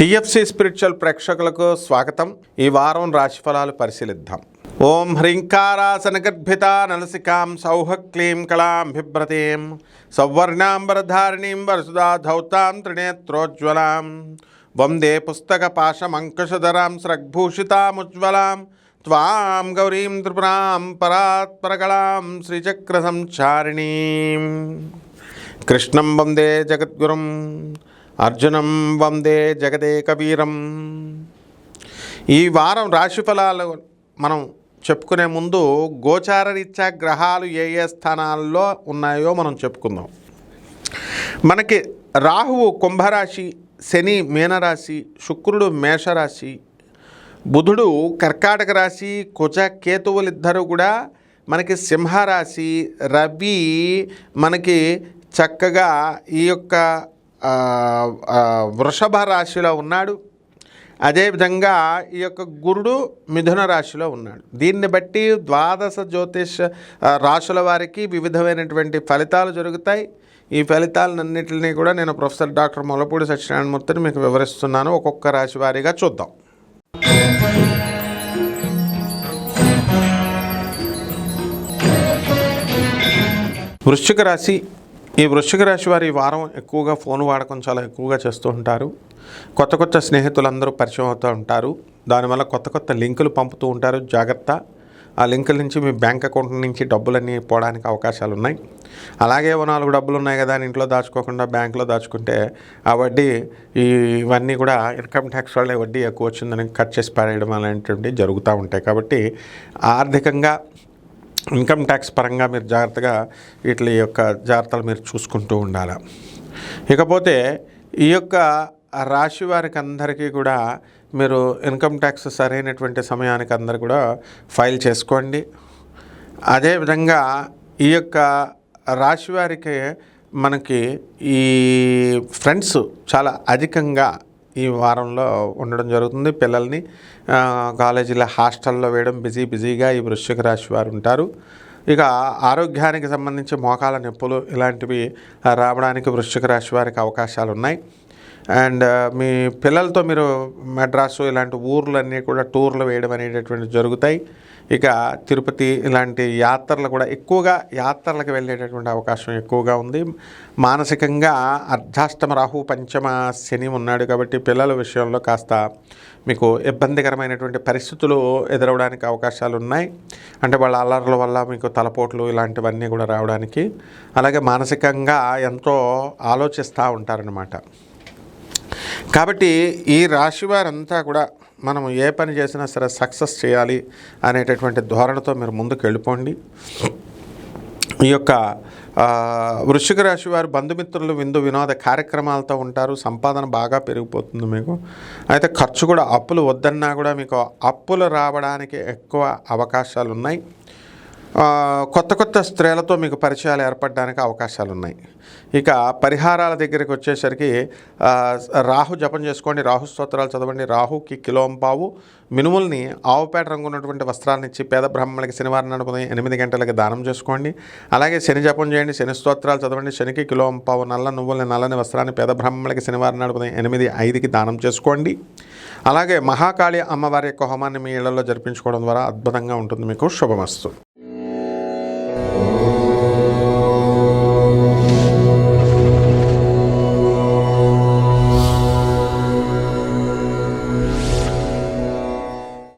TFC spiritual ప్రేక్షకులకు స్వాగతం. ఈ వారం రాశిఫలాలు పరిశీలిద్దాం. ఓం హ్రీంకారాసన గర్భిత నలసికాం సౌహ క్లీం కళాం బిభ్రతీం సౌవర్ణాంబరధారిణీం వరసుదా ధౌతాం త్రినేత్రోజ్వలాం వందే పుస్తక పాశమంకుశధరాం స్రగ్భూషితాముజ్వలాం త్వాం గౌరీం త్రిపురాం పరాత్పరకళాం శ్రీచక్రసంచారిణీం. కృష్ణం వందే జగద్గురుం అర్జునం వందే జగదేకవీరం. ఈ వారం రాశిఫలాలు మనం చెప్పుకునే ముందు గోచారరీత్యా గ్రహాలు ఏ ఏ స్థానాల్లో ఉన్నాయో మనం చెప్పుకుందాం. మనకి రాహువు కుంభరాశి శని మీనరాశి శుక్రుడు మేషరాశి బుధుడు కర్కాటక రాశి కుజ కేతువులిద్దరూ కూడా మనకి సింహరాశి రవి మనకి చక్కగా ఈ యొక్క వృషభ రాశిలో ఉన్నాడు. అదేవిధంగా ఈ యొక్క గురుడు మిథున రాశిలో ఉన్నాడు. దీన్ని బట్టి ద్వాదశ జ్యోతిష్ రాశుల వారికి వివిధమైనటువంటి ఫలితాలు జరుగుతాయి. ఈ ఫలితాలన్నింటినీ కూడా నేను ప్రొఫెసర్ డాక్టర్ మొలపూడి సత్యనారాయణమూర్తిని మీకు వివరిస్తున్నాను. ఒక్కొక్క రాశి వారీగా చూద్దాం. వృశ్చిక రాశి ఈ వృశ్చిక రాశి వారి వారం ఎక్కువగా ఫోన్ వాడకం చాలా ఎక్కువగా చేస్తూ ఉంటారు. కొత్త కొత్త స్నేహితులందరూ పరిచయం అవుతూ ఉంటారు. దానివల్ల కొత్త కొత్త లింకులు పంపుతూ ఉంటారు. జాగ్రత్త. ఆ లింకుల నుంచి మీ బ్యాంక్ అకౌంట్ నుంచి డబ్బులన్నీ పోవడానికి అవకాశాలు ఉన్నాయి. అలాగే ఓ నాలుగు డబ్బులు ఉన్నాయి కదా అని ఇంట్లో దాచుకోకుండా బ్యాంకులో దాచుకుంటే ఆ వడ్డీ ఈ ఇవన్నీ కూడా ఇన్కమ్ ట్యాక్స్ వాళ్ళే వడ్డీ ఎక్కువ వచ్చిందని కట్ చేసి పారేయడం అలాంటివి జరుగుతూ ఉంటాయి. కాబట్టి ఆర్థికంగా ఇన్కమ్ ట్యాక్స్ పరంగా మీరు జాగ్రత్తగా వీటి యొక్క జాగ్రత్తలు మీరు చూసుకుంటూ ఉండాలి. ఇకపోతే ఈ యొక్క రాశి వారికి అందరికీ కూడా మీరు ఇన్కమ్ ట్యాక్స్ సరైనటువంటి సమయానికి అందరు కూడా ఫైల్ చేసుకోండి. అదేవిధంగా ఈ యొక్క రాశి వారికి మనకి ఈ ఫ్రెండ్స్ చాలా అధికంగా ఈ వారంలో ఉండడం జరుగుతుంది. పిల్లల్ని కాలేజీలో హాస్టల్లో వేయడం బిజీ బిజీగా ఈ వృశ్చిక రాశి వారు ఉంటారు. ఇక ఆరోగ్యానికి సంబంధించి మోకాల నొప్పులు ఇలాంటివి రావడానికి వృశ్చిక రాశి వారికి అవకాశాలు ఉన్నాయి. అండ్ మీ పిల్లలతో మీరు మెడ్రాసు ఇలాంటి ఊర్లన్నీ కూడా టూర్లు వేయడం అనేటటువంటి జరుగుతాయి. ఇక తిరుపతి ఇలాంటి యాత్రలు కూడా ఎక్కువగా యాత్రలకు వెళ్ళేటటువంటి అవకాశం ఎక్కువగా ఉంది. మానసికంగా అర్ధాష్టమ రాహు పంచమ శని ఉన్నాడు కాబట్టి పిల్లల విషయంలో కాస్త మీకు ఇబ్బందికరమైనటువంటి పరిస్థితులు ఎదురవడానికి అవకాశాలు ఉన్నాయి. అంటే వాళ్ళ అల్లర్ల వల్ల మీకు తలపోట్లు ఇలాంటివన్నీ కూడా రావడానికి అలాగే మానసికంగా ఎంతో ఆలోచిస్తూ ఉంటారనమాట కాబట్టి ఈ రాశి వారంతా కూడా మనం ఏ పని చేసినా సరే సక్సెస్ చేయాలి అనేటటువంటి ధోరణితో మీరు ముందుకు వెళ్ళిపోండి ఈ యొక్క వృశ్చిక రాశి వారు బంధుమిత్రులు విందు వినోద కార్యక్రమాలతో ఉంటారు సంపాదన బాగా పెరిగిపోతుంది మీకు. అయితే ఖర్చు కూడా అప్పులు వద్దన్నా కూడా మీకు అప్పులు రావడానికి ఎక్కువ అవకాశాలు ఉన్నాయి కొత్త కొత్త స్త్రీలతో మీకు పరిచయాలు ఏర్పడడానికి అవకాశాలు ఉన్నాయి ఇక పరిహారాల దగ్గరికి వచ్చేసరికి రాహు జపం చేసుకోండి రాహు స్తోత్రాలు చదవండి రాహుకి కిలోంపావు మినుముల్ని ఆవుపేట రంగు ఉన్నటువంటి వస్త్రాలను ఇచ్చి పేద బ్రాహ్మణులకి శనివారం నాడు ఎనిమిది గంటలకి దానం చేసుకోండి. అలాగే శని జపం చేయండి శని స్తోత్రాలు చదవండి శనికి కిలోంపావు నల్ల నువ్వుల్ని నల్లని వస్త్రాన్ని పేద బ్రాహ్మణులకి శనివారం నాడు ఎనిమిది ఐదుకి దానం చేసుకోండి. అలాగే మహాకాళి అమ్మవారి యొక్క హోమాన్ని మీ ఇళ్ళలో జరిపించుకోవడం ద్వారా అద్భుతంగా ఉంటుంది. మీకు శుభమస్తు.